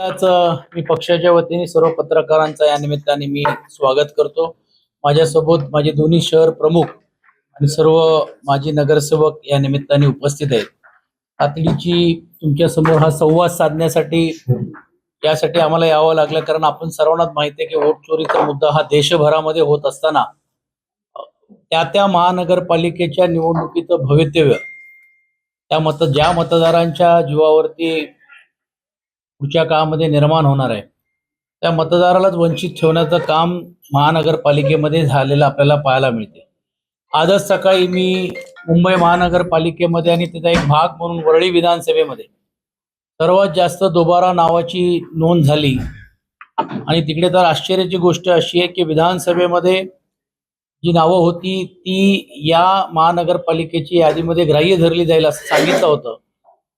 आज मी पक्षाच्या वतीने सर्व पत्रकारांचा या निमित्ताने मी स्वागत करतो. माझ्यासोबत माझे दोन्ही शहर प्रमुख आणि सर्व माजी नगरसेवक या निमित्ताने उपस्थित आहेत. तातडीची तुमच्यासमोर हा संवाद साधण्यासाठी यासाठी आम्हाला यावं लागलं कारण आपण सर्वांनाच माहिती आहे की वोट चोरीचा मुद्दा हा देशभरामध्ये होत असताना त्या त्या महानगरपालिकेच्या निवडणुकीचं भवितव्य त्या मत ज्या मतदारांच्या जीवावरती पुढच्या काळामध्ये निर्माण होणार आहे. त्या मतदारालाच वंचित ठेवण्याचं काम महानगरपालिकेमध्ये झालेलं आपल्याला पाहायला मिळते. आजच सकाळी मी मुंबई महानगरपालिकेमध्ये आणि त्याचा एक भाग म्हणून वरळी विधानसभेमध्ये सर्वात जास्त दोबारा नावाची नोंद झाली. आणि तिकडे तर आश्चर्याची गोष्ट अशी आहे की विधानसभेमध्ये जी नावं होती ती या महानगरपालिकेची यादीमध्ये ग्राह्य धरली जाईल असं सांगितलं होतं.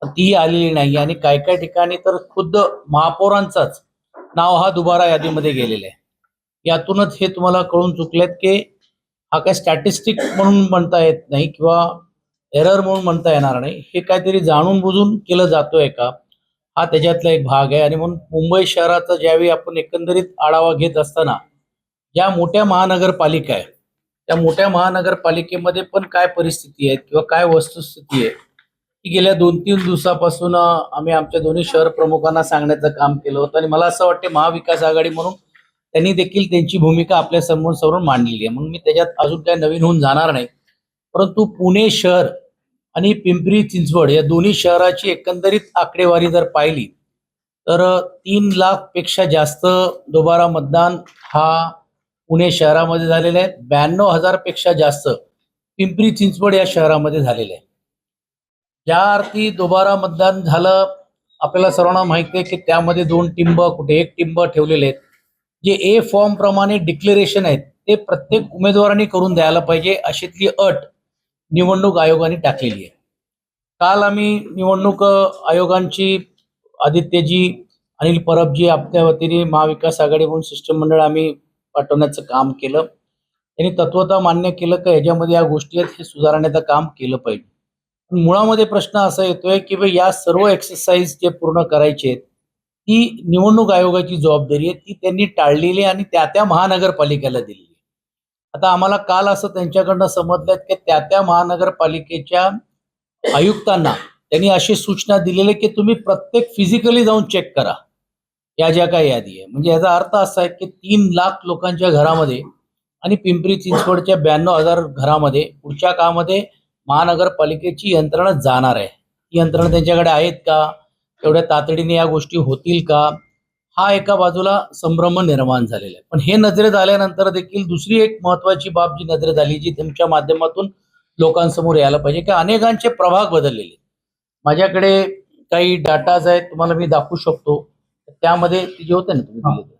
ती आलेली नाही. आणि काय काय ठिकाणी तर खुद्द महापौरांचाच नाव हा दुबारा यादीमध्ये गेलेला आहे. यातूनच हे तुम्हाला कळून चुकलेत की हा काय स्टॅटिस्टिक म्हणून म्हणता येत नाही किंवा एरर म्हणून म्हणता येणार नाही. हे काहीतरी जाणून बुजून केलं जातोय का? हा त्याच्यातला एक भाग आहे. आणि म्हणून मुंबई शहराचा ज्यावेळी आपण एकंदरीत आढावा घेत असताना ज्या मोठ्या महानगरपालिका आहे. त्या मोठ्या महानगरपालिकेमध्ये पण काय परिस्थिती आहे किंवा काय वस्तुस्थिती आहे? गेल्या दोन तीन दिवसापासून आम्ही आमच्या दोन्ही शहर प्रमुखांना सांगण्याचं काम केलं होतं आणि मला असं वाटते महाविकास आघाडी म्हणून त्यांनी देखील त्यांची भूमिका आपल्यासमोर समोर मांडलेली आहे. म्हणून मी त्याच्यात अजून काय नवीन होऊन जाणार नाही. परंतु पुणे शहर आणि पिंपरी चिंचवड या दोन्ही शहराची एकंदरीत आकडेवारी जर पाहिली तर तीन लाखपेक्षा जास्त दोबारा मतदान हा पुणे शहरामध्ये झालेला आहे. ब्याण्णव हजारपेक्षा जास्त पिंपरी चिंचवड या शहरामध्ये झालेले आहे. ज्या अर्थी दुबारा मतदान झालं आपल्याला सर्वांना माहिती आहे की त्यामध्ये दोन टिंब कुठे एक टिंब ठेवलेले आहेत. जे ए फॉर्म प्रमाणे डिक्लेरेशन आहेत ते प्रत्येक उमेदवारांनी करून द्यायला पाहिजे अशीतली अट निवडणूक आयोगाने टाकलेली आहे. काल आम्ही निवडणूक आयोगांची आदित्यजी अनिल परबजी आपल्या वतीने महाविकास आघाडी म्हणून शिष्टमंडळ आम्ही पाठवण्याचं काम केलं. त्यांनी तत्वता मान्य केलं का ह्याच्यामध्ये या गोष्टी आहेत हे सुधारण्याचं काम केलं पाहिजे. मुळामध्ये प्रश्न असा येतोय की भाई या सर्व एक्सरसाइज जे पूर्ण करायचे आहेत ती निवडणूक आयोगाची जबाबदारी आहे ती त्यांनी टाळलेली आहे आणि त्या त्या महानगरपालिकेला दिलेली आहे. आता आम्हाला काल असं त्यांच्याकडनं समजलं की त्या त्या महानगरपालिकेच्या आयुक्तांना त्यांनी अशी सूचना दिलेली की तुम्ही प्रत्येक फिजिकली जाऊन चेक करा या ज्या काही यादी आहे म्हणजे याचा अर्थ असा आहे की तीन लाख लोकांच्या घरामध्ये आणि पिंपरी चिंचवडच्या ब्याण्णव हजार घरामध्ये पुढच्या काळामध्ये महानगरपालिकेची यंत्रणा जाणार आहे. ही यंत्रणा त्यांच्याकडे आहेत का? तेवढ्या तातडीने या गोष्टी होतील का? हा एका बाजूला संभ्रम निर्माण झालेला आहे. पण हे नजरेत आल्यानंतर देखील दुसरी एक महत्वाची बाब जी नजरेत आली जी तुमच्या माध्यमातून लोकांसमोर यायला पाहिजे की अनेकांचे प्रभाग बदललेले. माझ्याकडे काही डाटाज आहेत तुम्हाला मी दाखवू शकतो. त्यामध्ये ते जे होते ना तुम्ही ते.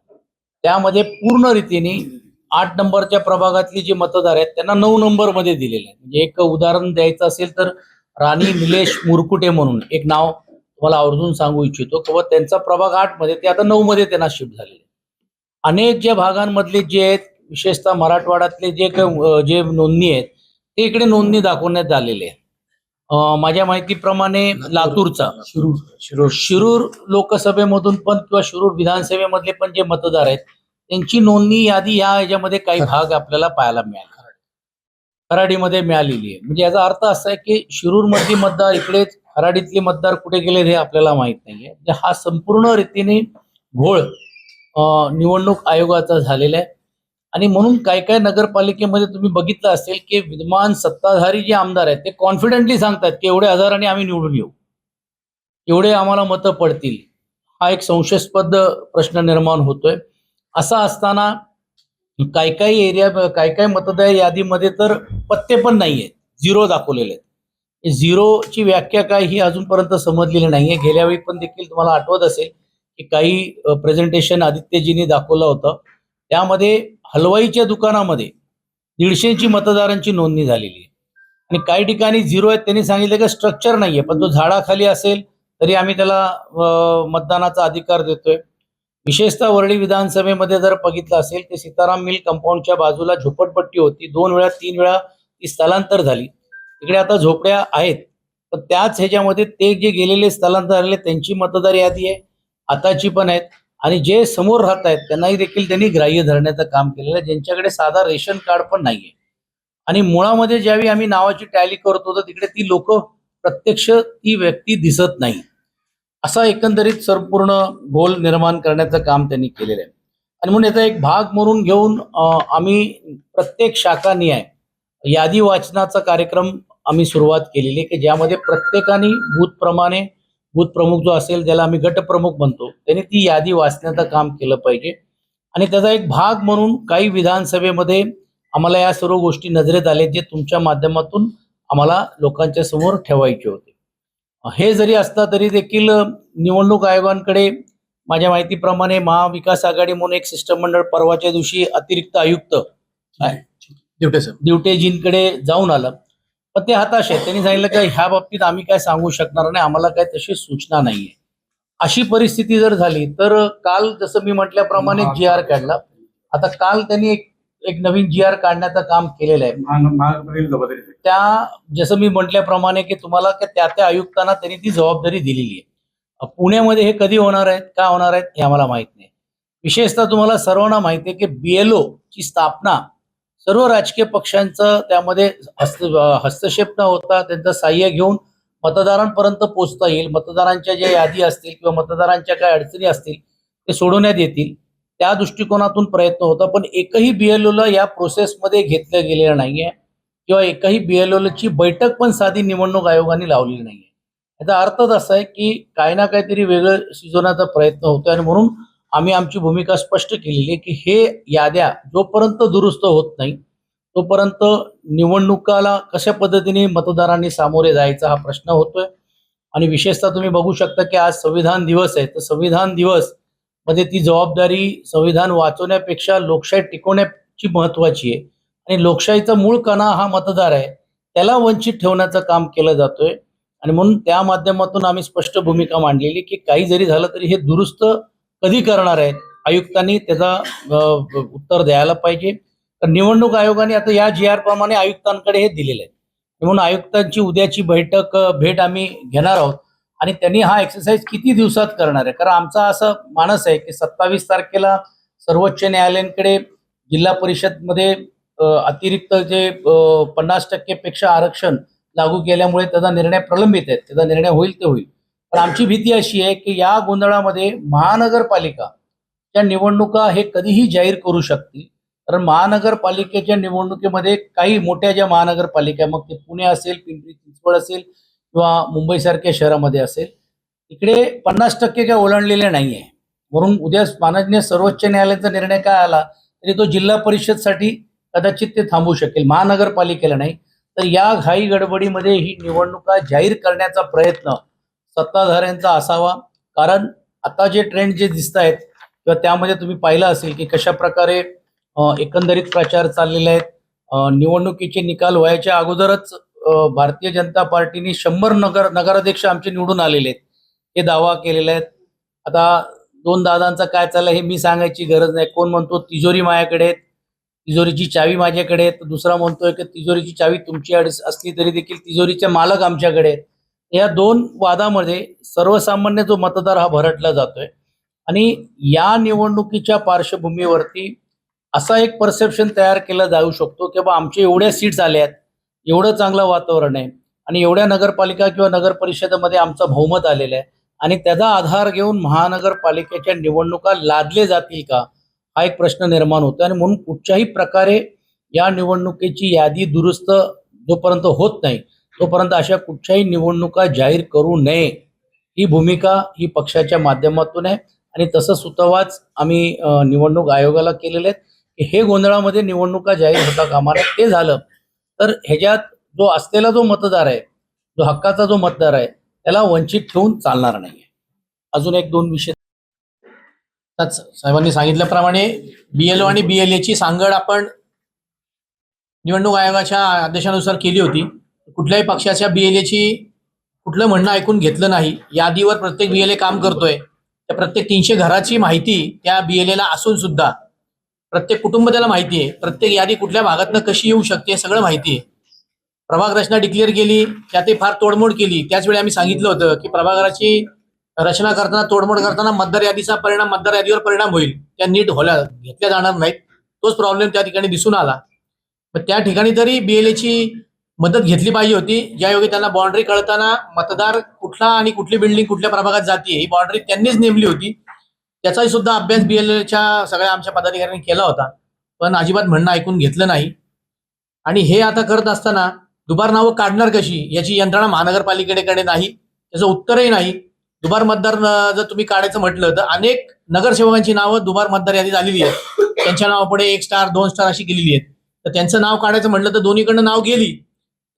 त्यामध्ये पूर्ण रीतीने आठ नंबरच्या प्रभागातली जी मतदार आहेत त्यांना नऊ नंबरमध्ये दिलेले आहे. म्हणजे एक उदाहरण द्यायचं असेल तर राणी निलेश मुरकुटे म्हणून एक नाव तुम्हाला आवर्जून सांगू इच्छितो किंवा त्यांचा प्रभाग आठमध्ये ते आता नऊ मध्ये त्यांना शिफ्ट झालेले. अनेक ज्या भागांमधले जे आहेत विशेषतः मराठवाड्यातले जे जे नोंदणी आहेत ते इकडे नोंदणी दाखवण्यात आलेले आहे माझ्या माहितीप्रमाणे लातूरचा शिरूर शिरूर. शिरूर लोकसभेमधून पण किंवा शिरूर विधानसभेमधले पण जे मतदार आहेत त्यांची नोंदणी यादी या ह्याच्यामध्ये काही भाग आपल्याला पाहायला मिळाला. खराडीमध्ये मिळालेली आहे. म्हणजे याचा अर्थ असा आहे की शिरूर मधली मतदार इकडेच खराडीतले मतदार कुठे गेले हे आपल्याला माहीत नाहीये. म्हणजे हा संपूर्ण रीतीने घोळ निवडणूक आयोगाचा झालेला आहे. आणि म्हणून काय काय नगरपालिकेमध्ये तुम्ही बघितलं असेल की विद्यमान सत्ताधारी जे आमदार आहेत ते कॉन्फिडेंटली सांगतात की एवढ्या हजारांनी आम्ही निवडून येऊ. एवढे आम्हाला मतं पडतील. हा एक संशयास्पद प्रश्न निर्माण होतोय. असा असताना काय काही एरिया काय काय मतदार यादीमध्ये तर पत्ते पण नाहीये झिरो दाखवलेले आहेत. झिरोची व्याख्या काय ही अजूनपर्यंत समजलेली नाहीये. गेल्या वेळी पण देखील तुम्हाला आठवत असेल की काही प्रेझेंटेशन आदित्यजींनी दाखवलं होतं. त्यामध्ये हलवाईच्या दुकानामध्ये दीडशेची मतदारांची नोंदणी झालेली आहे. आणि काही ठिकाणी झिरो आहेत. त्यांनी सांगितलं की स्ट्रक्चर नाहीये पण तो झाडाखाली असेल तरी आम्ही त्याला मतदानाचा अधिकार देतोय. विशेषतः वरळी विधानसभेमध्ये जर बघितलं असेल तर सीताराम मिल कंपाऊंडच्या बाजूला झोपडपट्टी होती. दोन वेळा तीन वेळा ती स्थलांतर झाली. तिकडे आता झोपड्या आहेत. पण त्याच ह्याच्यामध्ये ते जे गेलेले स्थलांतर झालेले त्यांची मतदार यादी आहे आताची पण आहेत. आणि जे समोर राहत आहेत त्यांनाही देखील त्यांनी ग्राह्य धरण्याचं काम केलेलं आहे. ज्यांच्याकडे साधा रेशन कार्ड पण नाहीये. आणि मुळामध्ये ज्यावेळी आम्ही नावाची टॅली करतो तर तिकडे ती लोक प्रत्यक्ष ती व्यक्ती दिसत नाही. असा एकंदरीत संपूर्ण गोल निर्माण करण्याचं काम त्यांनी केलेलं आहे. आणि म्हणून याचा एक भाग म्हणून घेऊन आम्ही प्रत्येक शाखा न्याय यादी वाचनाचा कार्यक्रम आम्ही सुरुवात केलेली आहे की ज्यामध्ये प्रत्येकाने बूथप्रमाणे बूथ प्रमुख जो असेल ज्याला आम्ही गटप्रमुख म्हणतो त्यांनी ती यादी वाचण्याचं काम केलं पाहिजे. आणि त्याचा एक भाग म्हणून काही विधानसभेमध्ये आम्हाला या सर्व गोष्टी नजरेत आले जे तुमच्या माध्यमातून आम्हाला लोकांच्या समोर ठेवायचे होते. हे जरी असता तरी देखील निवडणूक आयोगांकडे माझ्या माहितीप्रमाणे महाविकास आघाडी म्हणून एक शिष्टमंडळ परवाच्या दिवशी अतिरिक्त आयुक्त दिवटे सर. दिवटेजींकडे जाऊन आलं. पण ते हताश आहेत. त्यांनी सांगितलं की ह्या बाबतीत आम्ही काय सांगू शकणार नाही आम्हाला काय तशी सूचना नाहीये. अशी परिस्थिती जर झाली तर काल जसं मी म्हटल्याप्रमाणे जी आर काढला. आता काल त्यांनी एक एक नवीन जी आर काढण्याचं काम केलेलं आहे. त्या जसं मी म्हटल्याप्रमाणे की तुम्हाला की त्या त्या आयुक्तांना त्यांनी ती जबाबदारी दिलेली आहे. पुण्यामध्ये हे कधी होणार आहेत का होणार आहेत हे आम्हाला माहीत नाही. विशेषतः तुम्हाला सर्वांना माहिती आहे की बीएलओ ची स्थापना सर्व राजकीय पक्षांचं त्यामध्ये हस्त हस्तक्षेप न होता त्यांचं साह्य घेऊन मतदारांपर्यंत पोहोचता येईल. मतदारांच्या ज्या यादी असतील किंवा मतदारांच्या काय अडचणी असतील ते सोडवण्यात येतील. त्या दृष्टिकोनातून प्रयत्न होता पण एकही बीएलओला या प्रोसेसमध्ये घेतलं गेलेलं नाहीये किंवा एकही BLO ची बैठक पण साधी निवडणूक आयोगाने लावलेली नाहीये. याचा अर्थच असा आहे की काही ना काहीतरी वेगळं शिजवण्याचा प्रयत्न होतोय आणि म्हणून आम्ही आमची भूमिका स्पष्ट केलेली आहे की हे याद्या जोपर्यंत दुरुस्त होत नाही तोपर्यंत निवडणुकाला कशा पद्धतीने मतदारांनी सामोरे जायचा हा प्रश्न होतोय. आणि विशेषतः तुम्ही बघू शकता की आज संविधान दिवस आहे तर संविधान दिवस मध्ये ती जबाबदारी संविधान वाचवण्यापेक्षा लोकशाही टिकवण्याची महत्वाची आहे. आणि लोकशाहीचा मूळ कणा हा मतदार आहे. त्याला वंचित ठेवण्याचं काम केलं जातोय. आणि म्हणून त्या माध्यमातून आम्ही स्पष्ट भूमिका मांडलेली की काही जरी झालं तरी हे दुरुस्त कधी करणार आहेत आयुक्तांनी त्याचा उत्तर द्यायला पाहिजे. तर निवडणूक आयोगाने आता या जी आर प्रमाणे आयुक्तांकडे हे दिलेलं आहे. म्हणून आयुक्तांची उद्याची बैठक भेट आम्ही घेणार आहोत. आणि त्यांनी हा एक्सरसाइज किती दिवसात करणार आहे? कारण आमचा असं मानस आहे की सत्तावीस तारखेला सर्वोच्च न्यायालयांकडे जिल्हा परिषदमध्ये अतिरिक्त जे पन्नास टक्केपेक्षा आरक्षण लागू केल्यामुळे त्याचा निर्णय प्रलंबित आहे. त्याचा निर्णय होईल ते होईल. पण आमची भीती अशी आहे की या गोंधळामध्ये महानगरपालिका त्या निवडणुका हे कधीही जाहीर करू शकतील. कारण महानगरपालिकेच्या निवडणुकीमध्ये काही मोठ्या ज्या महानगरपालिका मग ते पुणे असेल पिंपरी चिंचवड असेल किंवा मुंबईसारख्या शहरामध्ये असेल तिकडे पन्नास टक्के काय ओलांडलेले नाहीये. म्हणून उद्या माननीय सर्वोच्च न्यायालयाचा निर्णय काय आला तरी तो जिल्हा परिषदसाठी कदाचित ते थांबू शकेल महानगरपालिकेला नाही. तर या घाई गडबडीमध्ये ही निवडणुका जाहीर करण्याचा प्रयत्न सत्ताधाऱ्यांचा असावा कारण आता जे ट्रेंड जे दिसत आहेत किंवा त्यामध्ये तुम्ही पाहिलं असेल की कशा प्रकारे एकंदरीत प्रचार चाललेले आहेत. निवडणुकीचे निकाल व्हायच्या अगोदरच भारतीय जनता पार्टीने शंभर नगर नगराध्यक्ष आमचे निवडून आलेले आहेत. हे दावा केलेले आहेत. आता दोन दादांचा काय चाललंय हे मी सांगायची गरज नाही. कोण म्हणतो तिजोरी माझ्याकडे तिजोरीची चावी माझ्याकडे आहे तर दुसरा म्हणतोय की तिजोरीची चावी तुमची अडीच असली तरी देखील तिजोरीचे मालक आमच्याकडे आहेत. या दोन वादामध्ये सर्वसामान्य जो मतदार हा भरटला जातोय. आणि या निवडणुकीच्या पार्श्वभूमीवरती असा एक परसेप्शन तयार केला जाऊ शकतो की बा आमच्या एवढ्या सीट्स आल्यात एवढं चांगलं वातावरण आहे. आणि एवढ्या नगरपालिका किंवा नगर परिषदेमध्ये आमचं बहुमत आलेलं आहे. आणि त्याचा आधार घेऊन महानगरपालिकेच्या निवडणुका लादले जातील का हा एक प्रश्न निर्माण होतो आणि म्हणून कुठच्याही प्रकारे या निवडणुकीची यादी दुरुस्त जोपर्यंत होत नाही तोपर्यंत अशा कुठच्याही निवडणुका जाहीर करू नये. ही भूमिका ही पक्षाच्या माध्यमातून आहे. आणि तसं सुतवाच आम्ही निवडणूक आयोगाला केलेले आहेत की हे गोंधळामध्ये निवडणुका जाहीर होता कामा नये. ते झालं. तर ह्याच्यात जो असलेला जो मतदार आहे जो हक्काचा जो मतदार आहे त्याला वंचित ठेवून चालणार नाही अजून एक दोन विषय. साहेबांनी सांगितल्याप्रमाणे बीएलओ आणि बीएलए ची सांगड आपण निवडणूक आयोगाच्या आदेशानुसार केली होती. कुठल्याही पक्षाच्या बीएलएची ची कुठलं म्हणणं ऐकून घेतलं नाही. यादीवर प्रत्येक बीएलए काम करतोय. त्या प्रत्येक तीनशे घराची माहिती त्या बीएलएला ला असून सुद्धा प्रत्येक कुटुंब त्याला माहिती आहे. प्रत्येक यादी कुठल्या भागातनं कशी येऊ शकते सगळं माहिती आहे. प्रभाग रचना डिक्लेअर केली त्यातही फार तोडमोड केली. त्याच वेळी आम्ही सांगितलं होतं की प्रभागाची रचना करताना तोडमोड करताना मतदार यादीचा परिणाम मतदार यादीवर परिणाम होईल. त्या नीट होल्या घेतल्या जाणार नाहीत. तोच प्रॉब्लेम त्या ठिकाणी दिसून आला. पण त्या ठिकाणी तरी बीएलएची मदत घेतली पाहिजे होती. ज्यायोगे त्यांना बाउंड्री कळताना मतदार कुठला आणि कुठली बिल्डिंग कुठल्या प्रभागात जाते ही बाउंड्री त्यांनीच नेमली होती. त्याचाही सुद्धा अभ्यास बीएलएच्या सगळ्या आमच्या पदाधिकाऱ्यांनी केला होता. पण अजिबात म्हणणं ऐकून घेतलं नाही. आणि हे आता करत असताना दुबार नावं काढणार कशी? याची यंत्रणा महानगरपालिकेकडे नाही त्याचं उत्तरही नाही. दुबार मतदार जर तुम्ही काढायचं म्हटलं तर अनेक नगरसेवकांची नावं दुबार मतदार यादीत आलेली आहेत. त्यांच्या नावापुढे एक स्टार दोन स्टार अशी गेलेली आहेत. तर त्यांचं नाव काढायचं म्हटलं तर दोन्हीकडनं नाव गेली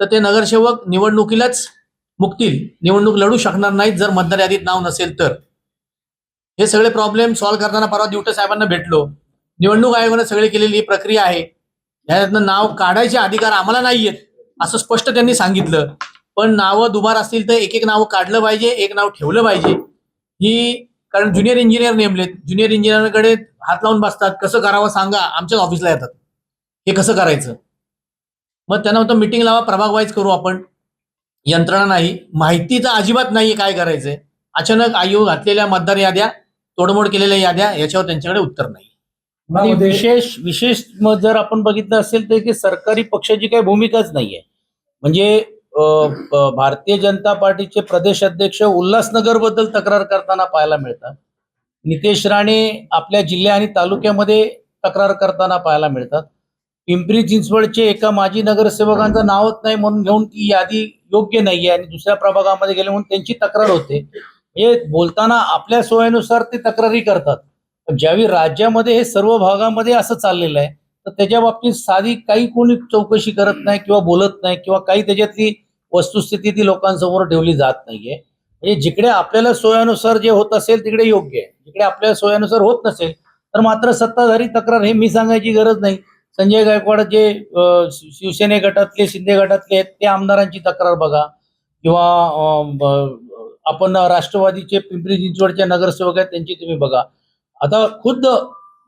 तर ते नगरसेवक निवडणुकीलाच मुकतील. निवडणूक लढू शकणार नाहीत जर मतदार यादीत नाव नसेल तर. हे सगळे प्रॉब्लेम सॉल्व्ह करताना परवा दिवटे साहेबांना भेटलो. निवडणूक आयोगाने सगळी केलेली ही प्रक्रिया आहे. यातनं नाव काढायचे अधिकार आम्हाला नाहीयेत असं स्पष्ट त्यांनी सांगितलं. पण नावं दुबार असतील तर एक एक नाव काढलं पाहिजे एक नाव ठेवलं पाहिजे. ही कारण ज्युनियर इंजिनियर नेमलेत. ज्युनियर इंजिनियरकडे हात लावून बसतात. कसं करावं सांगा आमच्याच ऑफिसला येतात. हे कसं करायचं? मग त्यांना होतं मिटिंग लावा प्रभाग वाईज करू आपण. यंत्रणा नाही. माहिती तर अजिबात नाहीये काय करायचंय. अचानक आयोग घातलेल्या मतदार याद्या तोडमोड केलेल्या याद्या याच्यावर त्यांच्याकडे उत्तर नाही. आणि विशेष विशेष मग जर आपण बघितलं असेल तर की सरकारी पक्षाची काही भूमिकाच नाहीये. म्हणजे भारतीय जनता पार्टीचे प्रदेश अध्यक्ष उल्हासनगरबद्दल तक्रार करताना पाहायला मिळतात. नितेश राणे आपल्या जिल्ह्या आणि तालुक्यामध्ये तक्रार करताना पाहायला मिळतात. पिंपरी चिंचवडचे एका माजी नगरसेवकांचं नावच नाही म्हणून घेऊन ती यादी योग्य नाहीये आणि दुसऱ्या प्रभागामध्ये गेले म्हणून त्यांची तक्रार होते. हे बोलताना आपल्या सोयीनुसार ते तक्रारी करतात. पण ज्यावेळी राज्यामध्ये हे सर्व भागामध्ये असं चाललेलं आहे तर त्याच्या बाबतीत साधी काही कोणी चौकशी करत नाही किंवा बोलत नाही किंवा काही त्याच्यातली वस्तुस्थिती ती लोकांसमोर ठेवली जात नाहीये. म्हणजे जिकडे आपल्याला सोयानुसार जे होत असेल तिकडे योग्य आहे. जिकडे आपल्याला सोयानुसार होत नसेल तर मात्र सत्ताधारी तक्रार हे मी सांगायची गरज नाही. संजय गायकवाड जे शिवसेने गटातले शिंदे गटातले आहेत त्या आमदारांची तक्रार बघा. किंवा आपण राष्ट्रवादीचे पिंपरी चिंचवडचे नगरसेवक आहेत त्यांची तुम्ही बघा आता खुद्द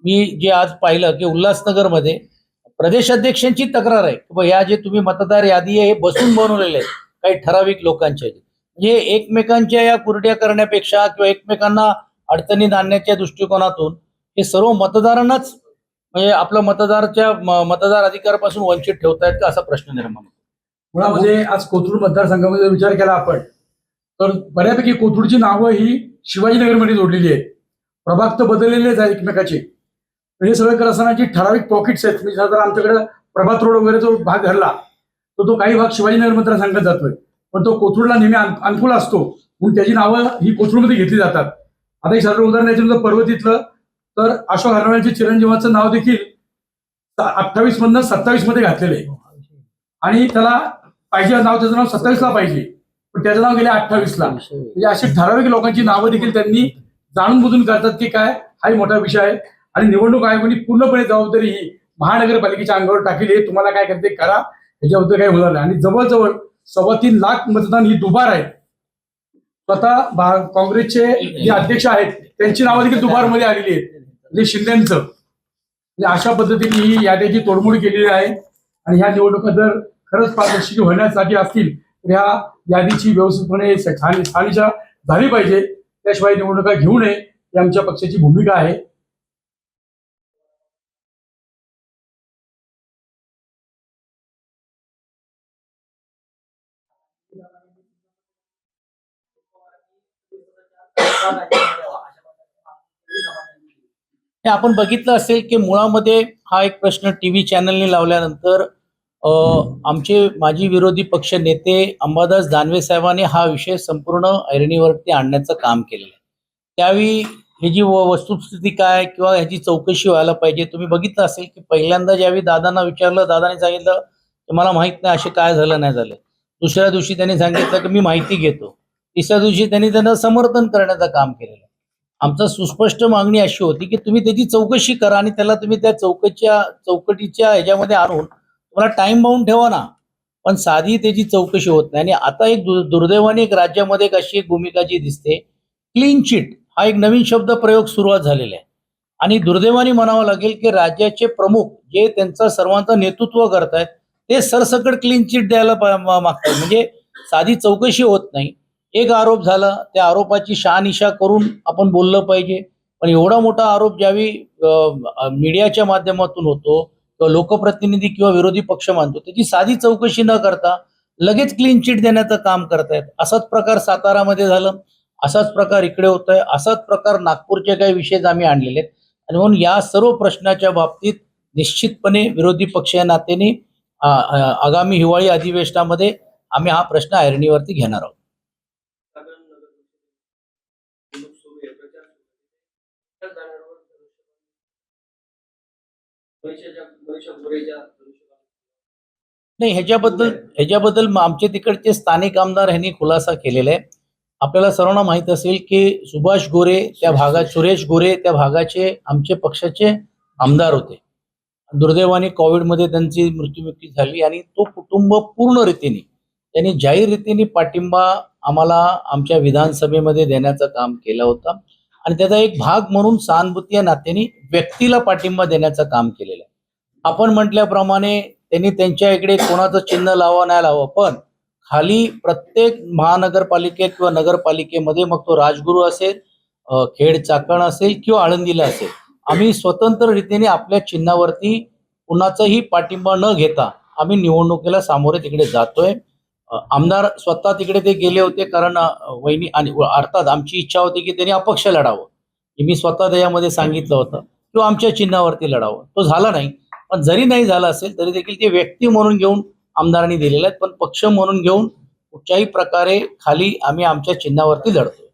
मी जे आज पाहिलं की उल्हासनगरमध्ये प्रदेशाध्यक्षांची तक्रार आहे की या जे तुम्ही मतदार यादी आहे हे बसून बनवलेले आहेत काही ठराविक लोकांच्या म्हणजे एकमेकांच्या या कुरड्या करण्यापेक्षा किंवा एकमेकांना अडचणीत आणण्याच्या दृष्टिकोनातून हे सर्व मतदारांनाच म्हणजे आपलं मतदारच्या मतदार अधिकारापासून वंचित ठेवतायत का असा प्रश्न निर्माण होतो. मुळामध्ये आज कोथरूड मतदारसंघामध्ये विचार केला आपण तर बऱ्यापैकी कोथरूडची नावं ही शिवाजीनगरमध्ये जोडलेली आहेत. प्रभाग तर बदललेलेच आहेत एकमेकाचे. हे सगळं करत असताना जी ठराविक पॉकेट्स आहेत. म्हणजे जर आमच्याकडे प्रभात रोड वगैरे जो भाग धरला तर तो काही भाग शिवाजीनगर मतदारसंघात जातोय. पण तो कोथरूडला नेहमी अनुकूल असतो. म्हणून त्याची नावं ही कोथरूडमध्ये घेतली जातात. आता एक साधारण उदाहरण द्यायचं पर्वतीतलं. तर अशोक हरवण्याचे चिरंजीवाचं नाव देखील अठ्ठावीस मधनं सत्तावीसमध्ये घातलेलं आहे. आणि त्याला पाहिजे नाव त्याचं नाव सत्तावीसला पाहिजे. त्याचं नाव गेले अठ्ठावीसला. म्हणजे अशी ठराविक लोकांची नावं देखील त्यांनी जाणून बुजून करतात की काय हाही मोठा विषय आहे. आणि निवडणूक आयोगाने पूर्णपणे जबाबदारी ही महानगरपालिकेच्या अंगावर टाकली हे तुम्हाला काय करते करा. याच्याबद्दल काही होणार नाही. आणि जवळजवळ सव्वा तीन लाख मतदान ही दुबार आहे. स्वतः काँग्रेसचे जे अध्यक्ष आहेत त्यांची नावं देखील दुबारमध्ये आलेली आहेत. म्हणजे शिंदेचं. म्हणजे अशा पद्धतीने ही याद्याची तोडमोड केलेली आहे. आणि ह्या निवडणुका जर खरंच पारदर्शकी होण्यासाठी असतील या यादीची व्यवस्थितपणे स्थानी झाली पाहिजे. त्याशिवाय निवडणुका घेऊ नये ही आमच्या पक्षाची भूमिका आहे. आपण बघितलं असेल की मुळामध्ये हा एक प्रश्न टीव्ही चॅनलने लावल्यानंतर आमचे माजी विरोधी पक्ष नेते अंबादास दानवे साहेबांनी हा विषय संपूर्ण ऐरणीवरती आणण्याचं काम केलेलं आहे. त्यावेळी ही जी वस्तुस्थिती काय किंवा ह्याची चौकशी व्हायला पाहिजे तुम्ही बघितलं असेल की पहिल्यांदा ज्यावेळी दादांना विचारलं दादाने सांगितलं की मला माहीत नाही असे काय झालं नाही झालं. दुसऱ्या दिवशी त्यांनी सांगितलं की मी माहिती घेतो. तिसऱ्या दिवशी त्यांनी त्यांना समर्थन करण्याचं काम केलेलं आमचा आमचं सुस्पष्ट मागणी अशी होती की तुम्ही त्याची चौकशी करा आणि त्याला तुम्ही त्या चौकशीच्या चौकटीच्या ह्याच्यामध्ये आणून तुम्हाला टाइम बाउंड ठेवा ना. पण साधी त्याची चौकशी होत नाही. आणि आता एक दुर्दैवाने एक राज्यामध्ये एक अशी एक भूमिका जी दिसते क्लीन चिट हा एक नवीन शब्द प्रयोग सुरुवात झालेला आहे. आणि दुर्दैवाने म्हणावं लागेल की राज्याचे प्रमुख जे त्यांचा सर्वांचं नेतृत्व करतायत ते सरसकट क्लीन चिट द्यायला मागतात म्हणजे साधी चौकशी होत नाही. एक आरोप झाला त्या आरोपाची शहानिशा करून आपण बोललं पाहिजे. पण एवढा मोठा आरोप ज्यावेळी मीडियाच्या माध्यमातून होतो किंवा लोकप्रतिनिधी किंवा विरोधी पक्ष मानतो त्याची साधी चौकशी न करता लगेच क्लीन चिट देण्याचं काम करतायत. असाच प्रकार सातारामध्ये झालं असाच प्रकार इकडे होत आहे असाच प्रकार नागपूरचे काही विषय आम्ही आणलेले आहेत. आणि म्हणून या सर्व प्रश्नाच्या बाबतीत निश्चितपणे विरोधी पक्ष या नात्याने आगामी हिवाळी अधिवेशनामध्ये आम्ही हा प्रश्न ऐरणीवरती घेणार आहोत. नाही ह्याच्याबद्दल ह्याच्याबद्दल म- आमचे तिकडचे स्थानिक आमदार यांनी खुलासा केलेला आहे. आपल्याला सर्वांना माहीत असेल की सुभाष गोरे त्या भागात सुरेश गोरे त्या भागाचे आमचे पक्षाचे आमदार होते. दुर्दैवाने कोविडमध्ये त्यांची मृत्युमुखी झाली आणि तो कुटुंब पूर्ण रीतीने त्यांनी जाहीर रीतीने पाठिंबा आम्हाला आमच्या विधानसभेमध्ये देण्याचं काम केलं होतं. आणि त्याचा एक भाग म्हणून सहानुभूती या नात्याने व्यक्तीला पाठिंबा देण्याचं काम केलेलं आहे. आपण म्हटल्याप्रमाणे त्यांनी त्यांच्या इकडे कोणाचं चिन्ह लावा नाही लावा पण खाली प्रत्येक महानगरपालिकेत किंवा नगरपालिकेमध्ये मग तो राजगुरू असेल खेड चाकण असेल किंवा आळंदीला असेल आम्ही स्वतंत्र रीतीने आपल्या चिन्हावरती कुणाचाही पाठिंबा न घेता आम्ही निवडणुकीला सामोरे तिकडे जातोय. आमदार स्वतः तिकडे ते गेले होते कारण वहिनी आणि अर्थात आमची इच्छा होती की त्यांनी अपक्ष लढावं. मी स्वतः त्याच्यामध्ये सांगितलं होतं. किंवा आमच्या चिन्हावरती लढावं. तो झाला नाही. पण जरी नाही झाला असेल तरी देखील ते व्यक्ती म्हणून घेऊन आमदारांनी दिलेले आहेत. पण पक्ष म्हणून घेऊन कुठच्याही प्रकारे खाली आम्ही आमच्या चिन्हावरती लढतो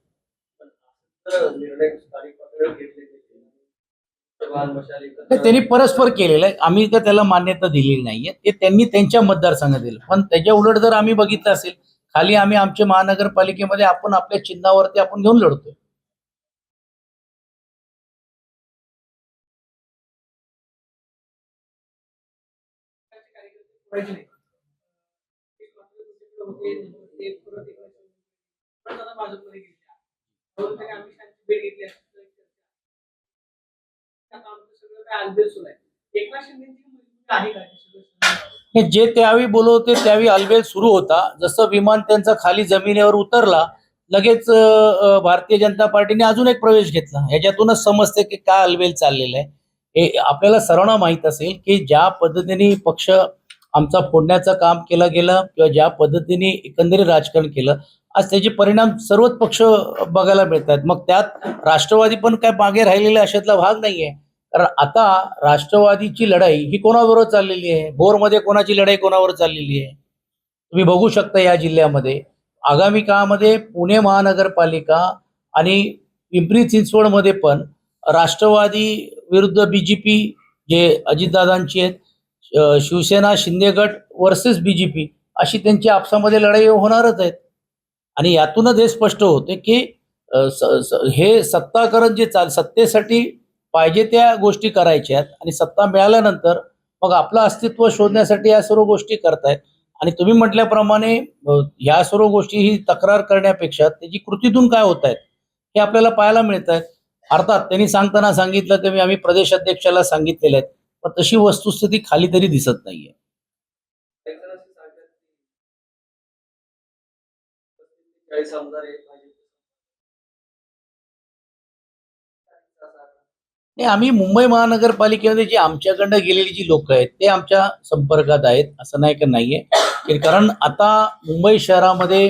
त्यांनी परस्पर केलेलं आहे. आम्ही तर त्याला मान्यता दिलेली नाहीये. ते त्यांनी त्यांच्या मतदारसंघात दिलं. पण त्याच्या उलट जर आम्ही बघितलं असेल खाली आम्ही आमच्या महानगरपालिकेमध्ये आपण आपल्या चिन्हावरती आपण घेऊन लढतोय. हे जे त्यावेळी बोलवते त्यावेळी अलबेल सुरू होता. जसं विमान त्यांचा खाली जमिनीवर उतरला लगेच भारतीय जनता पार्टीने अजून एक प्रवेश घेतला. ह्याच्यातूनच समजते की काय अलबेल चाललेलं आहे. हे आपल्याला सर्वांना माहीत असेल की ज्या पद्धतीने पक्ष आमचा फोडण्याचं काम केलं गेलं किंवा ज्या पद्धतीने एकंदरीत राजकारण केलं आज त्याचे परिणाम सर्वच पक्ष बघायला मिळतात मग त्यात राष्ट्रवादी पण काय मागे राहिलेले अशातला भाग नाहीये. कारण आता राष्ट्रवादीची लढाई ही कोणाबरोबर चाललेली आहे? भोरमध्ये कोणाची लढाई कोणावर चाललेली आहे? तुम्ही बघू शकता या जिल्ह्यामध्ये. आगामी काळामध्ये पुणे महानगरपालिका आणि पिंपरी चिंचवडमध्ये पण राष्ट्रवादी विरुद्ध बीजेपी जे अजितदादांची आहेत शिवसेना शिंदे गट वर्सेस बीजेपी अशी त्यांची आपसामध्ये लढाई होणारच आहेत. आणि यातूनच हे स्पष्ट होते की स- स- हे सत्ताकरण जे चाल सत्तेसाठी पाहिजे त्या गोष्टी करायच्या आहेत. आणि सत्ता मिळाल्यानंतर मग आपलं अस्तित्व शोधण्यासाठी या सर्व गोष्टी करतायत. आणि तुम्ही म्हटल्याप्रमाणे या सर्व गोष्टी ही तक्रार करण्यापेक्षा त्याची कृतीतून काय होत आहेत हे आपल्याला पाहायला मिळत आहेत अर्थात त्यांनी सांगताना सांगितलं की आम्ही प्रदेश अध्यक्षाला सांगितलेले आहेत पण तशी वस्तुस्थिती खाली तरी दिसत नाहीये. नाही आम्ही मुंबई महानगरपालिकेमध्ये जी आमच्याकडनं गेलेली जी लोक आहेत ते आमच्या संपर्कात आहेत असं नाही की नाहीये. कारण आता मुंबई शहरामध्ये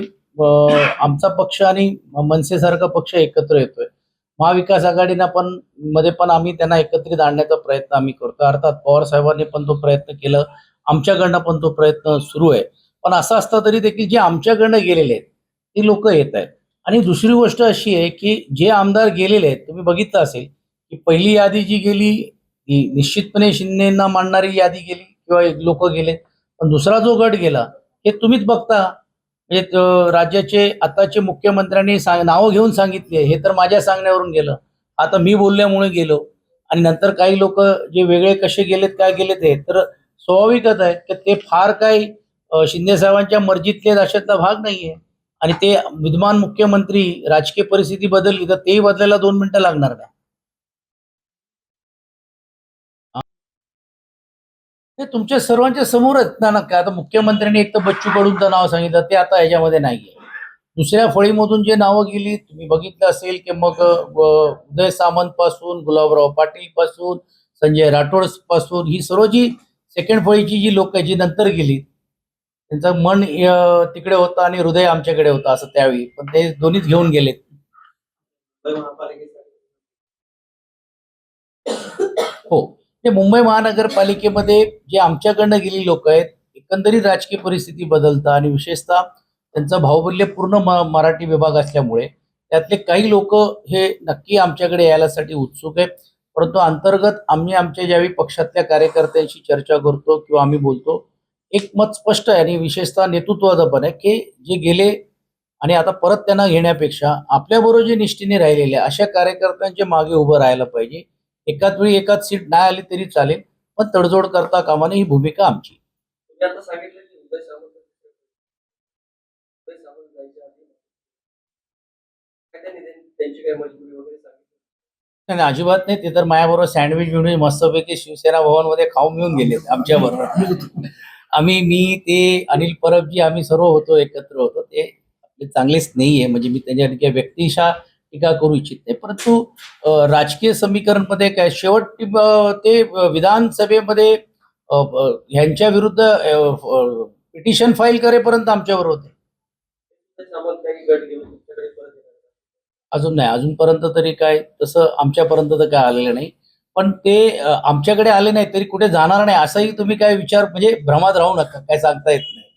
आमचा पक्ष आणि मनसेसारखा पक्ष एकत्र येतोय. महाविकास आघाडीना पण मध्ये पण आम्ही त्यांना एकत्रित आणण्याचा प्रयत्न आम्ही करतो अर्थात पवार साहेबांनी पण तो प्रयत्न केलं आमच्याकडनं पण तो प्रयत्न सुरू आहे. पण असं असतं तरी देखील जे आमच्याकडनं गेलेले आहेत ती लोक येत आहेत. आणि दुसरी गोष्ट अशी आहे की जे आमदार गेलेले आहेत तुम्ही बघितलं असेल की पहिली यादी जी गेली ती निश्चितपणे शिंदेना मांडणारी यादी गेली किंवा लोक गेले. पण दुसरा जो गट गेला हे तुम्हीच बघता. म्हणजे राज्याचे आताचे मुख्यमंत्र्यांनी सांग नावं घेऊन सांगितले हे तर माझ्या सांगण्यावरून गेलं. आता मी बोलल्यामुळे गेलो. आणि नंतर काही लोक जे वेगळे कसे गेलेत काय गेलेत हे तर स्वाभाविकच आहे. की ते फार काही शिंदे साहेबांच्या मर्जीतले अशातला भाग नाहीये. आणि ते विद्यमान मुख्यमंत्री राजकीय परिस्थिती बदलली तर तेही बदलायला दोन मिनिटं लागणार नाही. हे तुमच्या सर्वांच्या समोरच. ना ना काय आता मुख्यमंत्र्यांनी एक तर बच्चू कडूंचं नाव सांगितलं ते आता ह्याच्यामध्ये नाहीये. दुसऱ्या फळीमधून जे नावं गेली तुम्ही बघितलं असेल की मग उदय सामंत पासून गुलाबराव पाटील पासून संजय राठोडपासून ही सर्व जी सेकंड फळीची जी लोक जी नंतर गेली त्यांचं मन तिकडे होतं आणि हृदय आमच्याकडे होतं असं त्यावेळी. पण ते दोन्हीच घेऊन गेलेत. हो. ते म्हणजे मुंबई महानगरपालिकेमध्ये जे आमच्याकडनं गेली लोक आहेत एकंदरीत राजकीय परिस्थिती बदलता आणि विशेषतः त्यांचा भाऊबल्यपूर्ण म- मराठी विभाग असल्यामुळे त्यातले काही लोक हे नक्की आमच्याकडे यायलासाठी उत्सुक आहेत. परंतु अंतर्गत आम्ही आमच्या ज्यावेळी पक्षातल्या कार्यकर्त्यांशी चर्चा करतो किंवा आम्ही बोलतो एक मत स्पष्ट आहे आणि विशेषतः नेतृत्वाचं पण आहे की जे गेले आणि आता परत त्यांना घेण्यापेक्षा आपल्याबरोबर जे निष्ठेने राहिलेले आहे, अशा कार्यकर्त्यांच्या मागे उभं राहायला पाहिजे. एकाच वेळी एकाच सीट नाही आली तरी चालेल पण तडजोड करता कामा नये ही भूमिका आमची. नाही अजिबात नाही. ते तर माझ्याबरोबर सँडविच बिंडविच मस्तपैकी शिवसेना भवनमध्ये खाऊन घेऊन गेलेत आमच्या बरोबर आम्ही मी ते अनिल परबजी आम्ही सर्व होतो एकत्र होतो. ते आपले चांगलेच नाहीये म्हणजे मी त्यांच्या व्यक्तिशा टीका करू इच्छित नाही. परंतु राजकीय राजकीय समीकरणमध्ये काय शेवट ते विधानसभेमध्ये ह्यांच्या विरुद्ध पिटिशन फाईल करेपर्यंत आमच्यावर होते. अजून नाही. अजूनपर्यंत तरी काय तसं आमच्यापर्यंत तर काय आलेलं नाही. पण ते आमच्याकडे आले नाही तरी कुठे जाणार नाही असाही तुम्ही काय विचार म्हणजे भ्रमात राहू नका. काय सांगता येत नाही.